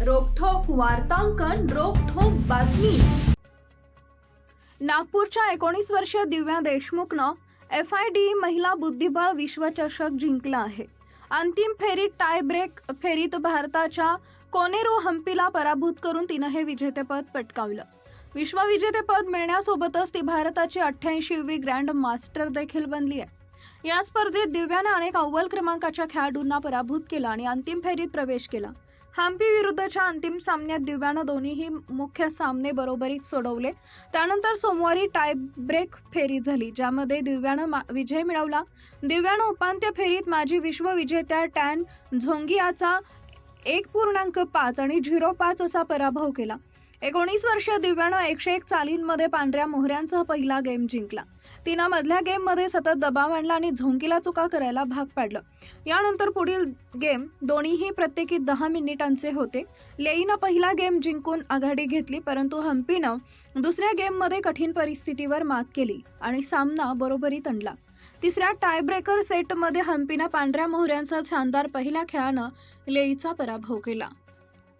वार्तांकन रोखोक बातमी. नागपूरच्या एकोणीस वर्षीय दिव्या देशमुखनं एफ आय डी महिला बुद्धिबळ विश्वचषक जिंकला आहे. अंतिम फेरीत टाय ब्रेक फेरीत भारताच्या कोनेरो हम्पीला पराभूत करून तिनं हे विजेतेपद पटकावलं. विश्वविजेतेपद मिळण्यासोबतच ती भारताची अठ्ठ्याऐंशीवी ग्रँड मास्टर देखील बनली आहे. या स्पर्धेत दिव्याने अनेक अव्वल क्रमांकाच्या खेळाडूंना पराभूत केला आणि अंतिम फेरीत प्रवेश केला. हम्पी विरुद्धच्या अंतिम सामन्यात दिव्यानं दोन्हीही मुख्य सामने बरोबरीत सोडवले. त्यानंतर सोमवारी टाय ब्रेक फेरी झाली ज्यामध्ये दिव्यानं मा- विजय मिळवला. दिव्यानं उपांत्य फेरीत माजी विश्वविजेत्या टॅन झोंगियाचा एक पूर्णांक पाच आणि झिरो पाच असा पराभव केला. एकोणीस वर्षीय दिव्यानं एकशे एक चालींमध्ये पांढऱ्या मोहऱ्यांसह पहिला गेम जिंकला. तिनं मधल्या गेममध्ये सतत दबाव आणला आणि झोंकीला चुका करायला भाग पाडलं. यानंतर पुढील गेम दोन्हीही प्रत्येकी दहा मिनिटांचे होते. लेईनं पहिला गेम जिंकून आघाडी घेतली परंतु हम्पीनं दुसऱ्या गेममध्ये कठीण परिस्थितीवर मात केली आणि सामना बरोबरीत आणला तिसऱ्या टायब्रेकर सेटमध्ये हम्पीनं पांढऱ्या मोहऱ्यांचा शानदार पहिल्या खेळानं लेईचा पराभव केला.